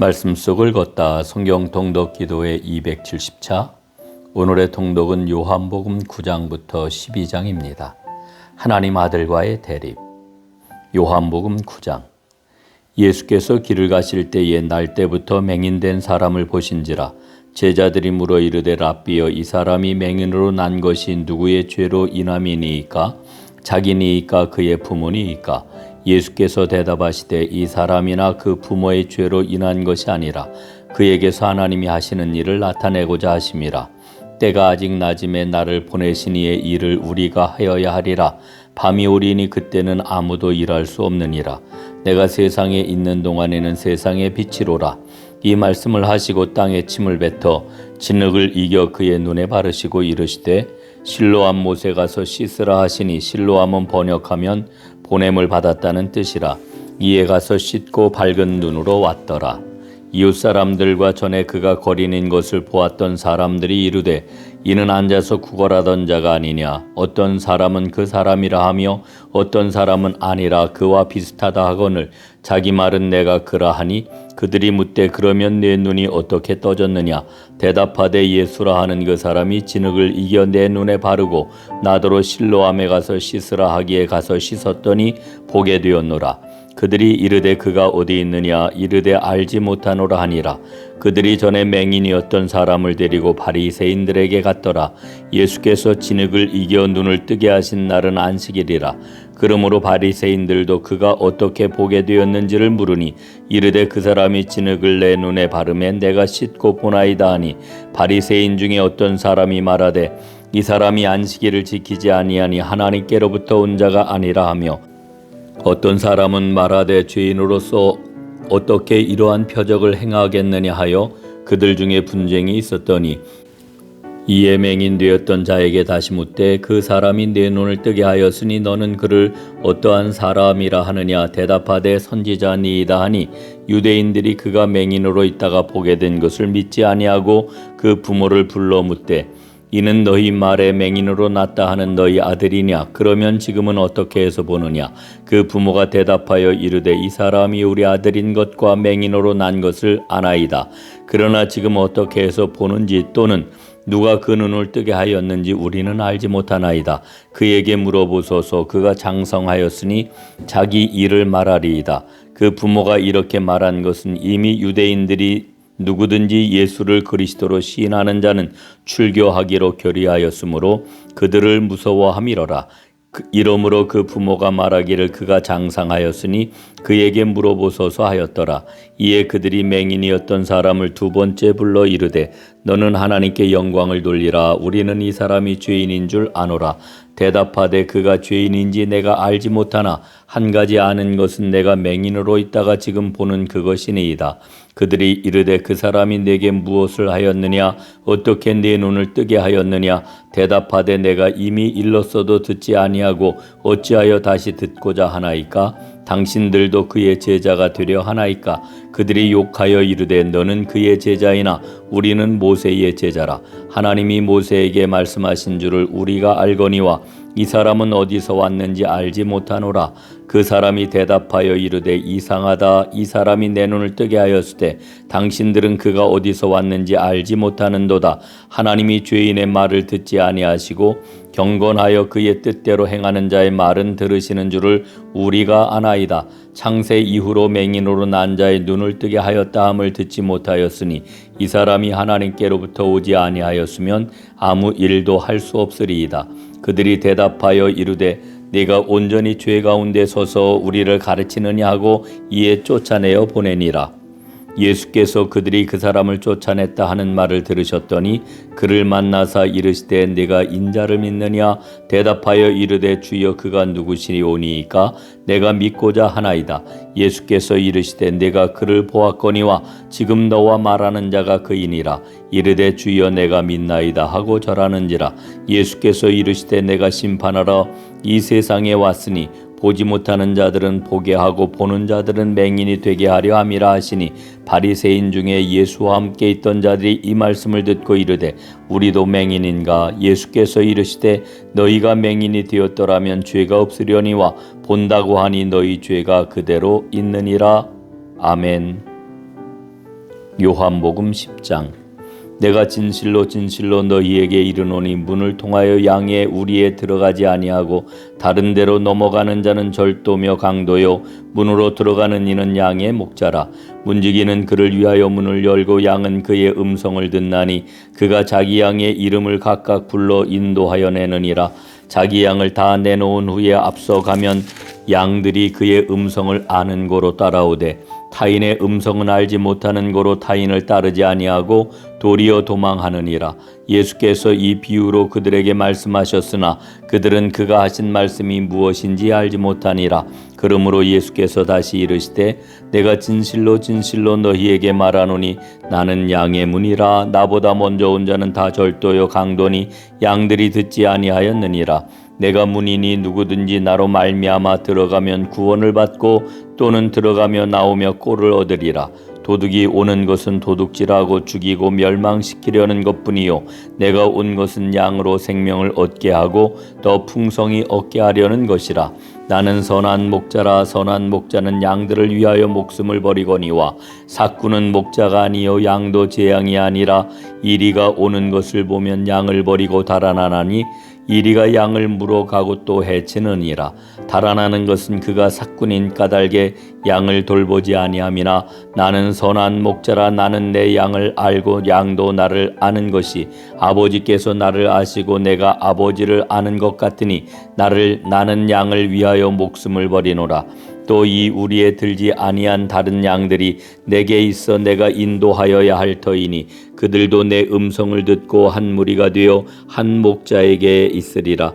말씀 속을 걷다 성경 통독 기도의 270차 오늘의 통독은 요한복음 9장부터 12장입니다. 하나님 아들과의 대립. 요한복음 9장. 예수께서 길을 가실 때에 날 때부터 맹인된 사람을 보신지라 제자들이 물어 이르되 랍비여 이 사람이 맹인으로 난 것이 누구의 죄로 인함이니이까? 자기니이까? 그의 부모니이까 예수께서 대답하시되 이 사람이나 그 부모의 죄로 인한 것이 아니라 그에게서 하나님이 하시는 일을 나타내고자 하심이라. 때가 아직 낮음에 나를 보내신 이의 일을 우리가 하여야 하리라. 밤이 오리니 그때는 아무도 일할 수 없느니라. 내가 세상에 있는 동안에는 세상의 빛이로라. 이 말씀을 하시고 땅에 침을 뱉어 진흙을 이겨 그의 눈에 바르시고 이르시되 실로암 못에 가서 씻으라 하시니 실로암은 번역하면 보냄을 받았다는 뜻이라 이에 가서 씻고 밝은 눈으로 왔더라. 이웃 사람들과 전에 그가 거리는 것을 보았던 사람들이 이르되 이는 앉아서 구걸하던 자가 아니냐. 어떤 사람은 그 사람이라 하며 어떤 사람은 아니라 그와 비슷하다 하거늘 자기 말은 내가 그라 하니 그들이 묻되 그러면 내 눈이 어떻게 떠졌느냐. 대답하되 예수라 하는 그 사람이 진흙을 이겨 내 눈에 바르고 나더러 실로암에 가서 씻으라 하기에 가서 씻었더니 보게 되었노라 그들이 이르되 그가 어디 있느냐? 이르되 알지 못하노라 하니라. 그들이 전에 맹인이었던 사람을 데리고 바리새인들에게 갔더라. 예수께서 진흙을 이겨 눈을 뜨게 하신 날은 안식일이라. 그러므로 바리새인들도 그가 어떻게 보게 되었는지를 물으니 이르되 그 사람이 진흙을 내 눈에 바르매 내가 씻고 보나이다 하니 바리새인 중에 어떤 사람이 말하되 이 사람이 안식일을 지키지 아니하니 하나님께로부터 온 자가 아니라 하며 어떤 사람은 말하되 죄인으로서 어떻게 이러한 표적을 행하겠느냐 하여 그들 중에 분쟁이 있었더니 이에 맹인되었던 자에게 다시 묻되 그 사람이 내 눈을 뜨게 하였으니 너는 그를 어떠한 사람이라 하느냐 대답하되 선지자니이다 하니 유대인들이 그가 맹인으로 있다가 보게 된 것을 믿지 아니하고 그 부모를 불러 묻되 이는 너희 말에 맹인으로 났다 하는 너희 아들이냐 그러면 지금은 어떻게 해서 보느냐 그 부모가 대답하여 이르되 이 사람이 우리 아들인 것과 맹인으로 난 것을 아나이다 그러나 지금 어떻게 해서 보는지 또는 누가 그 눈을 뜨게 하였는지 우리는 알지 못하나이다. 그에게 물어보소서 그가 장성하였으니 자기 일을 말하리이다. 그 부모가 이렇게 말한 것은 이미 유대인들이 누구든지 예수를 그리스도로 시인하는 자는 출교하기로 결의하였으므로 그들을 무서워함이로라. 그 이러므로 그 부모가 말하기를 그가 장상하였으니 그에게 물어보소서 하였더라. 이에 그들이 맹인이었던 사람을 두 번째 불러 이르되 너는 하나님께 영광을 돌리라. 우리는 이 사람이 죄인인 줄 아노라. 대답하되 그가 죄인인지 내가 알지 못하나 한 가지 아는 것은 내가 맹인으로 있다가 지금 보는 그것이니이다. 그들이 이르되 그 사람이 내게 무엇을 하였느냐? 어떻게 내 눈을 뜨게 하였느냐? 대답하되 내가 이미 일렀어도 듣지 아니하고 어찌하여 다시 듣고자 하나이까 당신들도 그의 제자가 되려 하나이까? 그들이 욕하여 이르되 너는 그의 제자이나 우리는 모세의 제자라. 하나님이 모세에게 말씀하신 줄을 우리가 알거니와 이 사람은 어디서 왔는지 알지 못하노라. 그 사람이 대답하여 이르되 이상하다. 이 사람이 내 눈을 뜨게 하였으되 당신들은 그가 어디서 왔는지 알지 못하는도다. 하나님이 죄인의 말을 듣지 아니하시고 경건하여 그의 뜻대로 행하는 자의 말은 들으시는 줄을 우리가 아나이다. 창세 이후로 맹인으로 난 자의 눈을 뜨게 하였다 함을 듣지 못하였으니 이 사람이 하나님께로부터 오지 아니하였으면 아무 일도 할 수 없으리이다. 그들이 대답하여 이르되 네가 온전히 죄 가운데 서서 우리를 가르치느냐 하고 이에 쫓아내어 보내니라. 예수께서 그들이 그 사람을 쫓아냈다 하는 말을 들으셨더니 그를 만나사 이르시되 내가 인자를 믿느냐? 대답하여 이르되 주여 그가 누구시오니이까? 내가 믿고자 하나이다. 예수께서 이르시되 내가 그를 보았거니와 지금 너와 말하는 자가 그이니라. 이르되 주여 내가 믿나이다 하고 절하는지라. 예수께서 이르시되 내가 심판하러 이 세상에 왔으니 보지 못하는 자들은 보게 하고 보는 자들은 맹인이 되게 하려 함이라 하시니 바리새인 중에 예수와 함께 있던 자들이 이 말씀을 듣고 이르되 우리도 맹인인가? 예수께서 이르시되 너희가 맹인이 되었더라면 죄가 없으려니와 본다고 하니 너희 죄가 그대로 있느니라. 아멘. 요한복음 10장 내가 진실로 진실로 너희에게 이르노니 문을 통하여 양의 우리에 들어가지 아니하고 다른 데로 넘어가는 자는 절도며 강도요. 문으로 들어가는 이는 양의 목자라. 문지기는 그를 위하여 문을 열고 양은 그의 음성을 듣나니 그가 자기 양의 이름을 각각 불러 인도하여 내느니라. 자기 양을 다 내놓은 후에 앞서 가면 양들이 그의 음성을 아는 고로 따라오되 타인의 음성은 알지 못하는 고로 타인을 따르지 아니하고 도리어 도망하느니라. 예수께서 이 비유로 그들에게 말씀하셨으나 그들은 그가 하신 말씀이 무엇인지 알지 못하니라. 그러므로 예수께서 다시 이르시되 내가 진실로 진실로 너희에게 말하노니 나는 양의 문이라. 나보다 먼저 온 자는 다 절도요 강도니 양들이 듣지 아니하였느니라 내가 문이니 누구든지 나로 말미암아 들어가면 구원을 받고 또는 들어가며 나오며 꼴을 얻으리라. 도둑이 오는 것은 도둑질하고 죽이고 멸망시키려는 것뿐이요. 내가 온 것은 양으로 생명을 얻게 하고 더 풍성히 얻게 하려는 것이라. 나는 선한 목자라. 선한 목자는 양들을 위하여 목숨을 버리거니와 사꾸는 목자가 아니요. 양도 제 양이 아니라 이리가 오는 것을 보면 양을 버리고 달아나나니 이리가 양을 물어 가고 또 해치느니라. 달아나는 것은 그가 사꾼인 까닭에 양을 돌보지 아니함이나 나는 선한 목자라 나는 내 양을 알고 양도 나를 아는 것이 아버지께서 나를 아시고 내가 아버지를 아는 것 같으니 나를 나는 양을 위하여 목숨을 버리노라 또 이 우리에 들지 아니한 다른 양들이 내게 있어 내가 인도하여야 할 터이니 그들도 내 음성을 듣고 한 무리가 되어 한 목자에게 있으리라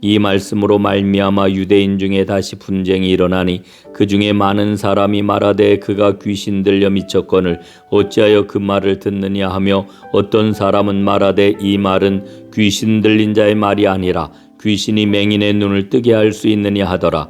이 말씀으로 말미암아 유대인 중에 다시 분쟁이 일어나니 그 중에 많은 사람이 말하되 그가 귀신 들려 미쳤거늘 어찌하여 그 말을 듣느냐 하며 어떤 사람은 말하되 이 말은 귀신 들린 자의 말이 아니라 귀신이 맹인의 눈을 뜨게 할 수 있느냐 하더라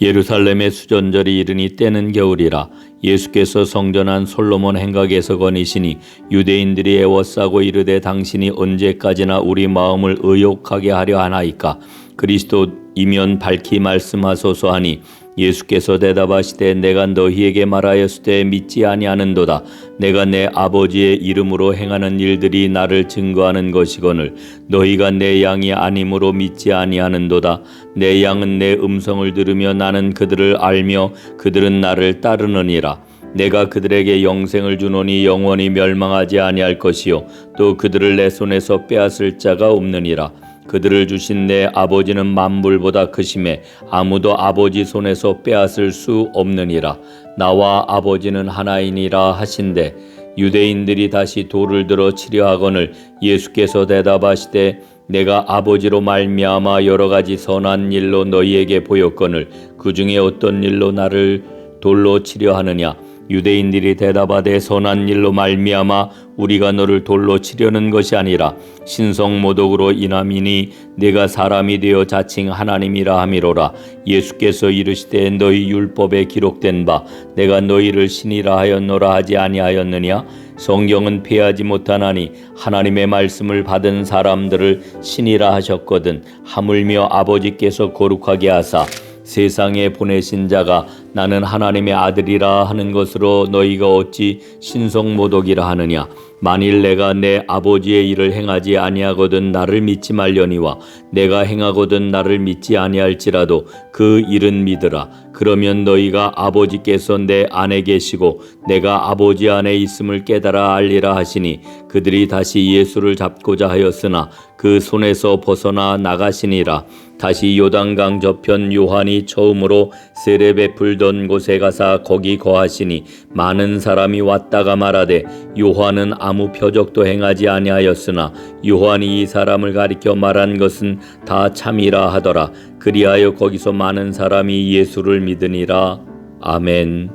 예루살렘의 수전절이 이르니 때는 겨울이라 예수께서 성전한 솔로몬 행각에서 거니시니 유대인들이 애워싸고 이르되 당신이 언제까지나 우리 마음을 의욕하게 하려 하나이까? 그리스도 이면 밝히 말씀하소서 하니 예수께서 대답하시되 내가 너희에게 말하였을 때 믿지 아니하는도다. 내가 내 아버지의 이름으로 행하는 일들이 나를 증거하는 것이거늘 너희가 내 양이 아님으로 믿지 아니하는도다. 내 양은 내 음성을 들으며 나는 그들을 알며 그들은 나를 따르느니라. 내가 그들에게 영생을 주노니 영원히 멸망하지 아니할 것이요. 또 그들을 내 손에서 빼앗을 자가 없느니라 그들을 주신 내 아버지는 만불보다 크심에 아무도 아버지 손에서 빼앗을 수 없느니라. 나와 아버지는 하나이니라 하신대. 유대인들이 다시 돌을 들어 치려 하거늘 예수께서 대답하시되 내가 아버지로 말미암아 여러 가지 선한 일로 너희에게 보였거늘 그 중에 어떤 일로 나를 돌로 치려 하느냐 유대인들이 대답하되 선한 일로 말미암아 우리가 너를 돌로 치려는 것이 아니라 신성 모독으로 인함이니 내가 사람이 되어 자칭 하나님이라 함이로라. 예수께서 이르시되 너희 율법에 기록된 바 내가 너희를 신이라 하였노라 하지 아니하였느냐? 성경은 폐하지 못하나니 하나님의 말씀을 받은 사람들을 신이라 하셨거든. 하물며 아버지께서 거룩하게 하사 세상에 보내신 자가 나는 하나님의 아들이라 하는 것으로 너희가 어찌 신성모독이라 하느냐? 만일 내가 내 아버지의 일을 행하지 아니하거든 나를 믿지 말려니와 내가 행하거든 나를 믿지 아니할지라도 그 일은 믿으라. 그러면 너희가 아버지께서 내 안에 계시고 내가 아버지 안에 있음을 깨달아 알리라 하시니 그들이 다시 예수를 잡고자 하였으나 그 손에서 벗어나 나가시니라. 다시 요단강 저편 요한이 처음으로 세례 베풀던 곳에 가사 거기 거하시니 많은 사람이 왔다가 말하되 요한은 아무 표적도 행하지 아니하였으나 요한이 이 사람을 가리켜 말한 것은 다 참이라 하더라. 그리하여 거기서 많은 사람이 예수를 믿으니라. 아멘.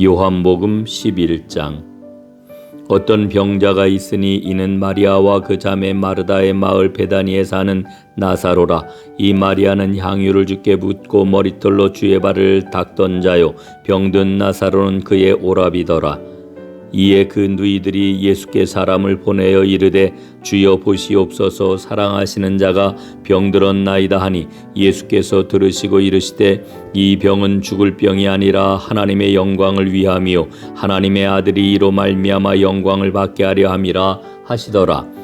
요한복음 11장 어떤 병자가 있으니 이는 마리아와 그 자매 마르다의 마을 베다니에 사는 나사로라. 이 마리아는 향유를 주께 붓고 머리털로 주의 발을 닦던 자요. 병든 나사로는 그의 오라비더라 이에 그 누이들이 예수께 사람을 보내어 이르되 주여 보시옵소서 사랑하시는 자가 병들었나이다 하니 예수께서 들으시고 이르시되 이 병은 죽을 병이 아니라 하나님의 영광을 위함이요 하나님의 아들이 이로 말미암아 영광을 받게 하려 함이라 하시더라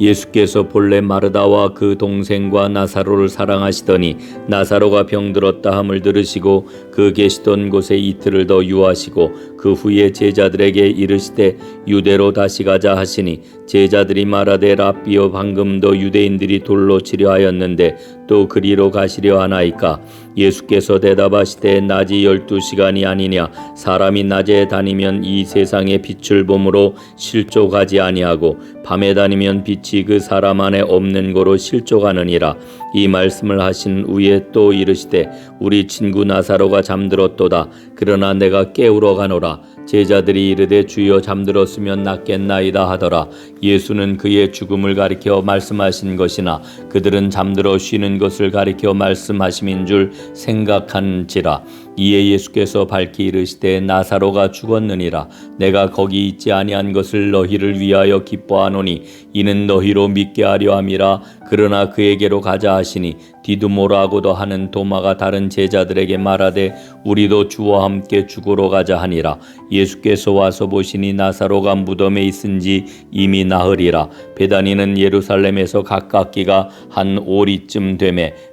예수께서 본래 마르다와 그 동생과 나사로를 사랑하시더니 나사로가 병들었다 함을 들으시고 그 계시던 곳에 이틀을 더 유하시고 그 후에 제자들에게 이르시되 유대로 다시 가자 하시니 제자들이 말하되 랍비여 방금도 유대인들이 돌로 치려 하였는데 또 그리로 가시려 하나이까 예수께서 대답하시되 낮이 열두 시간이 아니냐. 사람이 낮에 다니면 이 세상의 빛을 보므로 실족하지 아니하고 밤에 다니면 빛이 그 사람 안에 없는 거로 실족하느니라. 이 말씀을 하신 후에 또 이르시되 우리 친구 나사로가 잠들었도다. 그러나 내가 깨우러 가노라 제자들이 이르되 주여 잠들었으면 낫겠나이다 하더라. 예수는 그의 죽음을 가리켜 말씀하신 것이나 그들은 잠들어 쉬는 것을 가리켜 말씀하심인 줄 생각한지라. 이에 예수께서 밝히 이르시되 나사로가 죽었느니라. 내가 거기 있지 아니한 것을 너희를 위하여 기뻐하노니 이는 너희로 믿게 하려 함이라. 그러나 그에게로 가자 하시니 디두모라고도 하는 도마가 다른 제자들에게 말하되 우리도 주와 함께 죽으러 가자 하니라. 예수께서 와서 보시니 나사로가 무덤에 있은지 이미 나흘이라. 베다니는 예루살렘에서 가깝기가 한 오리쯤 되매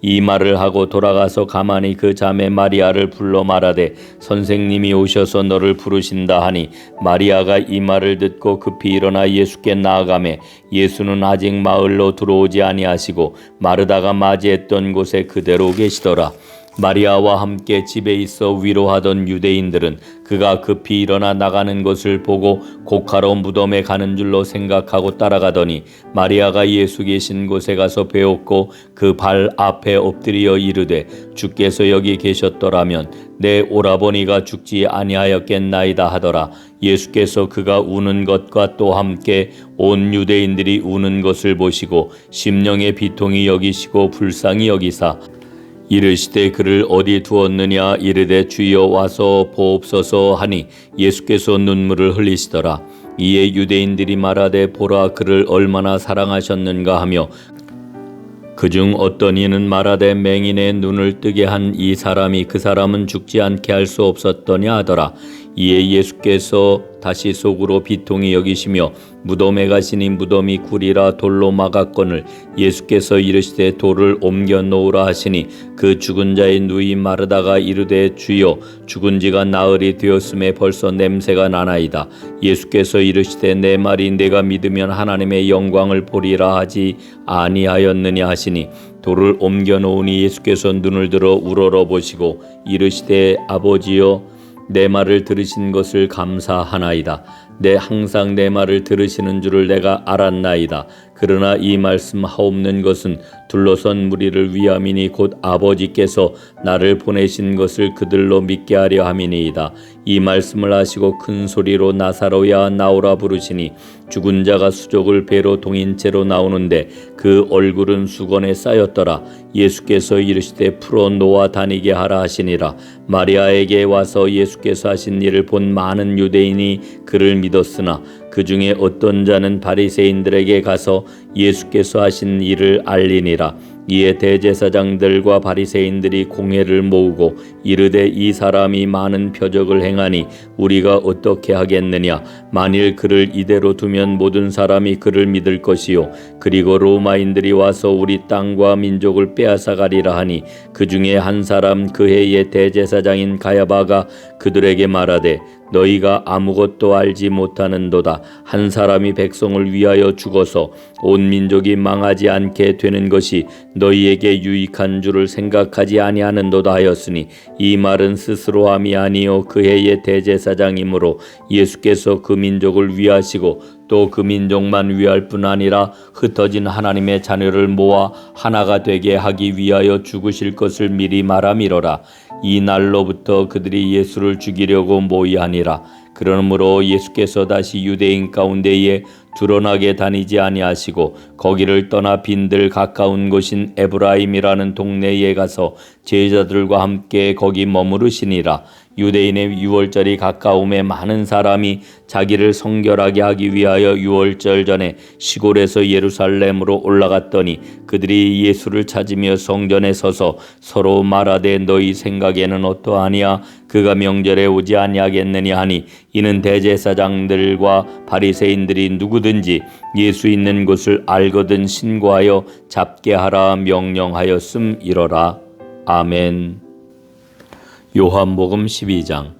이 말을 하고 돌아가서 가만히 그 자매 마리아를 불러 말하되 선생님이 오셔서 너를 부르신다 하니 마리아가 이 말을 듣고 급히 일어나 예수께 나아가매 예수는 아직 마을로 들어오지 아니하시고 마르다가 맞이했던 곳에 그대로 계시더라 마리아와 함께 집에 있어 위로하던 유대인들은 그가 급히 일어나 나가는 것을 보고 곡하러 무덤에 가는 줄로 생각하고 따라가더니 마리아가 예수 계신 곳에 가서 배웠고 그 발 앞에 엎드려 이르되 주께서 여기 계셨더라면 내 오라버니가 죽지 아니하였겠나이다 하더라. 예수께서 그가 우는 것과 또 함께 온 유대인들이 우는 것을 보시고 심령의 비통이 여기시고 불쌍히 여기사 이르시되 그를 어디 두었느냐? 이르되 주여 와서 보옵소서 하니 예수께서 눈물을 흘리시더라. 이에 유대인들이 말하되 보라 그를 얼마나 사랑하셨는가 하며 그중 어떤 이는 말하되 맹인의 눈을 뜨게 한 이 사람이 그 사람은 죽지 않게 할 수 없었더냐 하더라 이에 예수께서 다시 속으로 비통히 여기시며 무덤에 가시니 무덤이 굴이라 돌로 막았거늘 예수께서 이르시되 돌을 옮겨 놓으라 하시니 그 죽은 자의 누이 마르다가 이르되 주여 죽은 지가 나흘이 되었음에 벌써 냄새가 나나이다. 예수께서 이르시되 내 말이 내가 믿으면 하나님의 영광을 보리라 하지 아니하였느냐 하시니 돌을 옮겨 놓으니 예수께서 눈을 들어 우러러 보시고 이르시되 아버지여 내 말을 들으신 것을 감사하나이다. 내 항상 내 말을 들으시는 줄을 내가 알았나이다. 그러나 이 말씀 하옵는 것은 둘러선 무리를 위함이니 곧 아버지께서 나를 보내신 것을 그들로 믿게 하려 함이니이다. 이 말씀을 하시고 큰 소리로 나사로야 나오라 부르시니 죽은 자가 수족을 배로 동인 채로 나오는데 그 얼굴은 수건에 쌓였더라. 예수께서 이르시되 풀어 놓아 다니게 하라 하시니라. 마리아에게 와서 예수께서 하신 일을 본 많은 유대인이 그를 믿었으나 그 중에 어떤 자는 바리새인들에게 가서 예수께서 하신 일을 알리니라. 이에 대제사장들과 바리새인들이 공회를 모으고 이르되 이 사람이 많은 표적을 행하니 우리가 어떻게 하겠느냐? 만일 그를 이대로 두면 모든 사람이 그를 믿을 것이요. 그리고 로마인들이 와서 우리 땅과 민족을 빼앗아 가리라 하니 그 중에 한 사람 그 해의 대제사장인 가야바가 그들에게 말하되 너희가 아무것도 알지 못하는도다. 한 사람이 백성을 위하여 죽어서 온 민족이 망하지 않게 되는 것이 너희에게 유익한 줄을 생각하지 아니하는도다 하였으니 이 말은 스스로 함이 아니요 그 해의 대제사장이므로 예수께서 그 민족을 위하시고 또 그 민족만 위할 뿐 아니라 흩어진 하나님의 자녀를 모아 하나가 되게 하기 위하여 죽으실 것을 미리 말함이로라 이 날로부터 그들이 예수를 죽이려고 모이하니라. 그러므로 예수께서 다시 유대인 가운데에 드러나게 다니지 아니하시고 거기를 떠나 빈들 가까운 곳인 에브라임이라는 동네에 가서 제자들과 함께 거기 머무르시니라 유대인의 유월절이 가까움에 많은 사람이 자기를 성결하게 하기 위하여 유월절 전에 시골에서 예루살렘으로 올라갔더니 그들이 예수를 찾으며 성전에 서서 서로 말하되 너희 생각에는 어떠하냐 그가 명절에 오지 아니하겠느냐? 하니 이는 대제사장들과 바리새인들이 누구든지 예수 있는 곳을 알거든 신고하여 잡게 하라 명령하였음 이러라. 아멘. 요한복음 12장.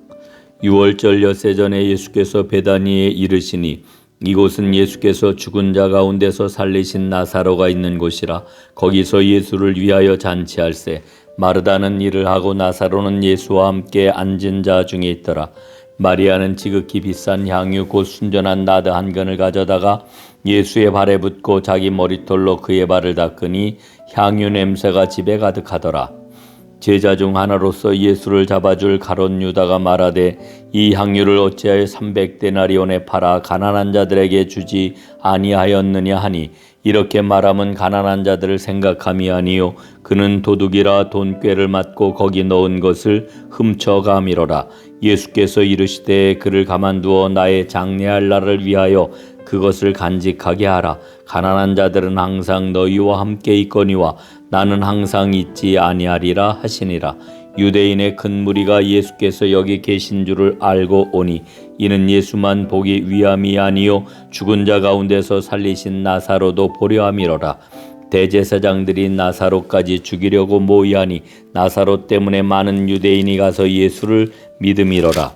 6월절 엿새 전에 예수께서 베다니에 이르시니 이곳은 예수께서 죽은 자 가운데서 살리신 나사로가 있는 곳이라 거기서 예수를 위하여 잔치할세. 마르다는 일을 하고 나사로는 예수와 함께 앉은 자 중에 있더라. 마리아는 지극히 비싼 향유 곧 순전한 나드 한 근을 가져다가 예수의 발에 붓고 자기 머리털로 그의 발을 닦으니 향유 냄새가 집에 가득하더라 제자 중 하나로서 예수를 잡아줄 가론 유다가 말하되 이 향유를 어찌하여 삼백 데나리온에 팔아 가난한 자들에게 주지 아니하였느냐 하니 이렇게 말함은 가난한 자들을 생각함이 아니요 그는 도둑이라 돈꾀를 맞고 거기 넣은 것을 훔쳐가미로라. 예수께서 이르시되 그를 가만두어 나의 장례할 날을 위하여 그것을 간직하게 하라. 가난한 자들은 항상 너희와 함께 있거니와 나는 항상 있지 아니하리라 하시니라. 유대인의 큰 무리가 예수께서 여기 계신 줄을 알고 오니 이는 예수만 보기 위함이 아니요 죽은 자 가운데서 살리신 나사로도 보려 함이로라. 대제사장들이 나사로까지 죽이려고 모이하니 나사로 때문에 많은 유대인이 가서 예수를 믿음이로라.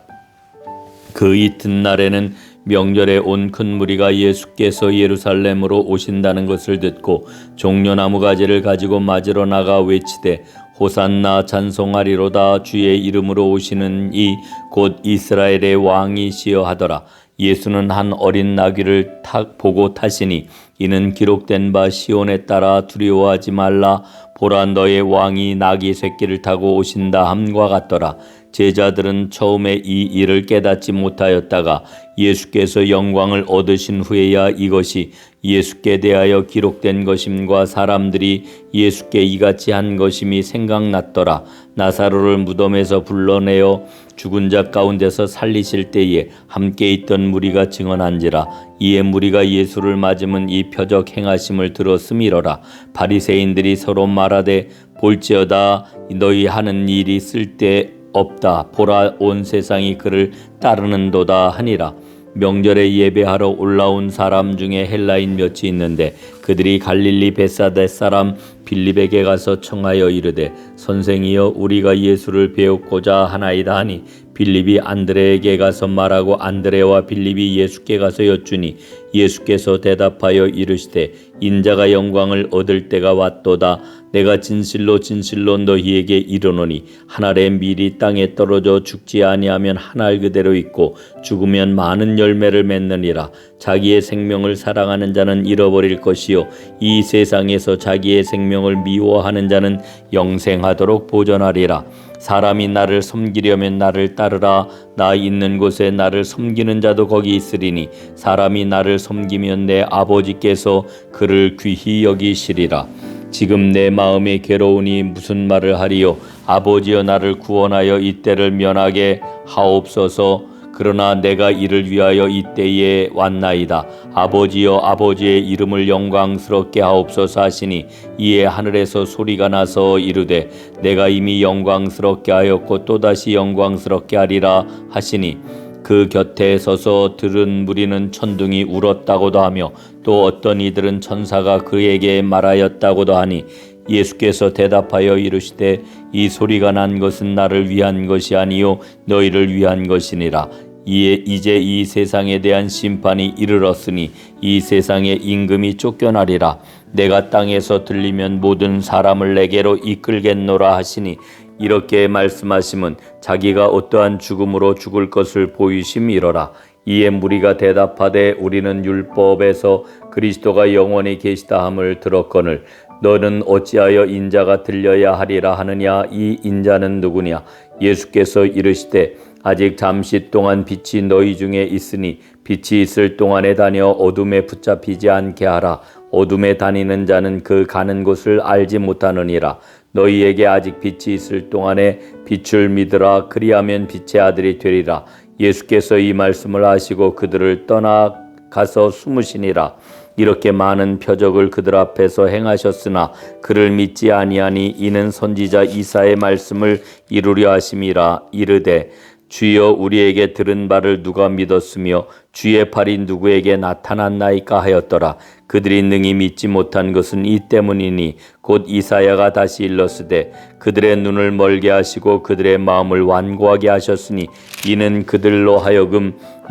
그 이튿날에는 명절에 온 큰 무리가 예수께서 예루살렘으로 오신다는 것을 듣고 종려나무 가지를 가지고 맞으러 나가 외치되 호산나 찬송하리로다. 주의 이름으로 오시는 이 곧 이스라엘의 왕이시여 하더라. 예수는 한 어린 나귀를 탁 보고 타시니 이는 기록된 바 시온에 따라 두려워하지 말라. 보라 너의 왕이 나귀 새끼를 타고 오신다 함과 같더라 제자들은 처음에 이 일을 깨닫지 못하였다가 예수께서 영광을 얻으신 후에야 이것이 예수께 대하여 기록된 것임과 사람들이 예수께 이같이 한 것임이 생각났더라. 나사로를 무덤에서 불러내어 죽은 자 가운데서 살리실 때에 함께 있던 무리가 증언한지라 이에 무리가 예수를 맞으면 이 표적 행하심을 들었음이로라 바리새인들이 서로 말하되 볼지어다 너희 하는 일이 쓸데 없다. 보라 온 세상이 그를 따르는도다 하니라. 명절에 예배하러 올라온 사람 중에 헬라인 몇이 있는데 그들이 갈릴리 베사데 사람 빌립에게 가서 청하여 이르되 선생이여 우리가 예수를 배웠고자 하나이다 하니 빌립이 안드레에게 가서 말하고 안드레와 빌립이 예수께 가서 여쭈니 예수께서 대답하여 이르시되 인자가 영광을 얻을 때가 왔도다 내가 진실로 진실로 너희에게 이르노니 한 알의 밀이 땅에 떨어져 죽지 아니하면 한 알 그대로 있고 죽으면 많은 열매를 맺느니라. 자기의 생명을 사랑하는 자는 잃어버릴 것이요 이 세상에서 자기의 생명을 미워하는 자는 영생하도록 보존하리라. 사람이 나를 섬기려면 나를 따르라. 나 있는 곳에 나를 섬기는 자도 거기 있으리니 사람이 나를 섬기면 내 아버지께서 그를 귀히 여기시리라 지금 내 마음이 괴로우니 무슨 말을 하리요 아버지여 나를 구원하여 이 때를 면하게 하옵소서 그러나 내가 이를 위하여 이 때에 왔나이다. 아버지여 아버지의 이름을 영광스럽게 하옵소서 하시니 이에 하늘에서 소리가 나서 이르되 내가 이미 영광스럽게 하였고 또다시 영광스럽게 하리라 하시니 그 곁에 서서 들은 무리는 천둥이 울었다고도 하며 또 어떤 이들은 천사가 그에게 말하였다고도 하니 예수께서 대답하여 이르시되 이 소리가 난 것은 나를 위한 것이 아니요 너희를 위한 것이니라. 이에 이제 이 세상에 대한 심판이 이르렀으니 이 세상의 임금이 쫓겨나리라. 내가 땅에서 들리면 모든 사람을 내게로 이끌겠노라 하시니 이렇게 말씀하심은 자기가 어떠한 죽음으로 죽을 것을 보이심이로라. 이에 무리가 대답하되 우리는 율법에서 그리스도가 영원히 계시다 함을 들었거늘 너는 어찌하여 인자가 들려야 하리라 하느냐? 이 인자는 누구냐? 예수께서 이르시되 아직 잠시 동안 빛이 너희 중에 있으니 빛이 있을 동안에 다녀 어둠에 붙잡히지 않게 하라. 어둠에 다니는 자는 그 가는 곳을 알지 못하느니라 너희에게 아직 빛이 있을 동안에 빛을 믿으라. 그리하면 빛의 아들이 되리라. 예수께서 이 말씀을 하시고 그들을 떠나 가서 숨으시니라. 이렇게 많은 표적을 그들 앞에서 행하셨으나 그를 믿지 아니하니 이는 선지자 이사의 말씀을 이루려 하심이라 이르되 주여 우리에게 들은 바를 누가 믿었으며 주의 팔이 누구에게 나타났나이까 하였더라. 그들이 능히 믿지 못한 것은 이 때문이니 곧 이사야가 다시 일렀으되 그들의 눈을 멀게 하시고 그들의 마음을 완고하게 하셨으니 이는 그들로 하여금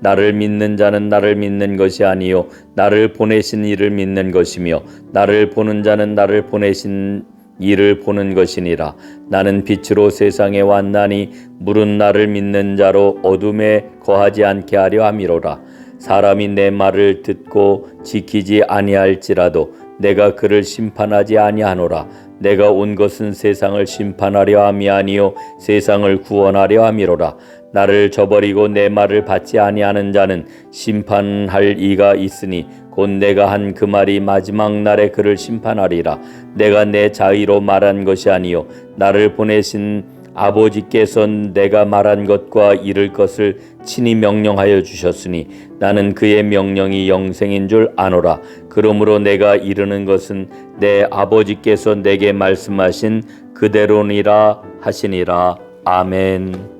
나를 믿는 자는 나를 믿는 것이 아니요 나를 보내신 이를 믿는 것이며 나를 보는 자는 나를 보내신 이를 보는 것이니라. 나는 빛으로 세상에 왔나니 물은 나를 믿는 자로 어둠에 거하지 않게 하려 함이로라. 사람이 내 말을 듣고 지키지 아니할지라도 내가 그를 심판하지 아니하노라 내가 온 것은 세상을 심판하려 함이 아니요 세상을 구원하려 함이로라. 나를 저버리고 내 말을 받지 아니하는 자는 심판할 이가 있으니 곧 내가 한 그 말이 마지막 날에 그를 심판하리라. 내가 내 자의로 말한 것이 아니요 나를 보내신 아버지께서 내가 말한 것과 이를 것을 친히 명령하여 주셨으니 나는 그의 명령이 영생인 줄 아노라 그러므로 내가 이르는 것은 내 아버지께서 내게 말씀하신 그대로니라 하시니라 아멘.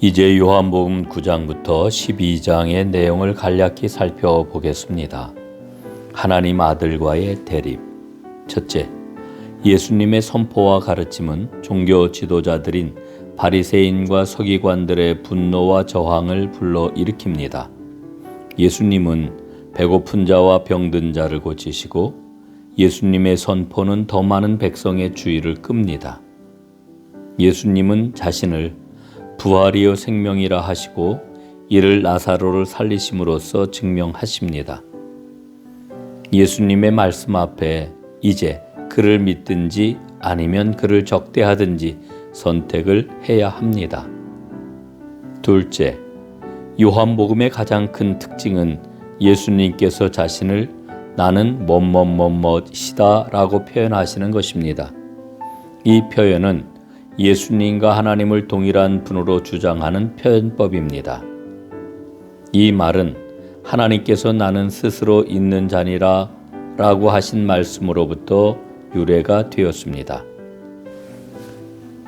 이제 요한복음 9장부터 12장의 내용을 간략히 살펴보겠습니다. 하나님 아들과의 대립. 첫째, 예수님의 선포와 가르침은 종교 지도자들인 바리새인과 서기관들의 분노와 저항을 불러 일으킵니다. 예수님은 배고픈 자와 병든 자를 고치시고 예수님의 선포는 더 많은 백성의 주의를 끕니다. 예수님은 자신을 부활이요 생명이라 하시고 이를 나사로를 살리심으로써 증명하십니다. 예수님의 말씀 앞에 이제 그를 믿든지 아니면 그를 적대하든지 선택을 해야 합니다. 둘째, 요한복음의 가장 큰 특징은 예수님께서 자신을 나는 뭐뭐뭐뭐시다 라고 표현하시는 것입니다. 이 표현은 예수님과 하나님을 동일한 분으로 주장하는 표현법입니다. 이 말은 하나님께서 나는 스스로 있는 자니라 라고 하신 말씀으로부터 유래가 되었습니다.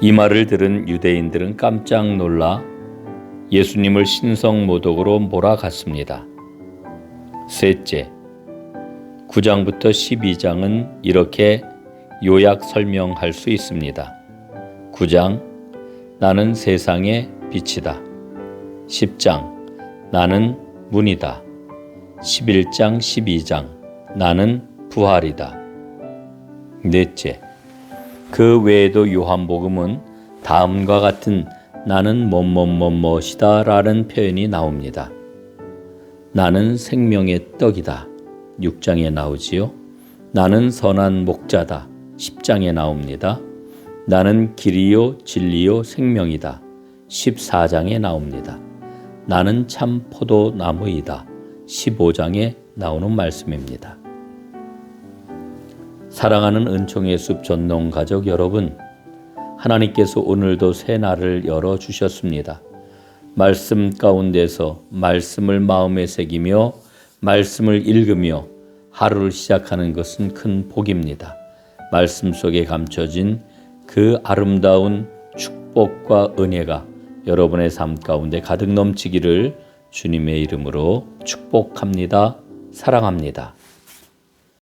이 말을 들은 유대인들은 깜짝 놀라 예수님을 신성모독으로 몰아갔습니다. 셋째, 9장부터 12장은 이렇게 요약 설명할 수 있습니다. 9장 나는 세상의 빛이다. 10장 나는 문이다. 11장 12장 나는 부활이다. 넷째 그 외에도 요한복음은 다음과 같은 나는 뭐뭐뭐뭐시다 라는 표현이 나옵니다. 나는 생명의 떡이다. 6장에 나오지요. 나는 선한 목자다. 10장에 나옵니다. 나는 길이요 진리요 생명이다. 14장에 나옵니다. 나는 참 포도나무이다. 15장에 나오는 말씀입니다. 사랑하는 은총의 숲 전농 가족 여러분, 하나님께서 오늘도 새 날을 열어 주셨습니다. 말씀 가운데서 말씀을 마음에 새기며 말씀을 읽으며 하루를 시작하는 것은 큰 복입니다. 말씀 속에 감춰진 그 아름다운 축복과 은혜가 여러분의 삶 가운데 가득 넘치기를 주님의 이름으로 축복합니다. 사랑합니다.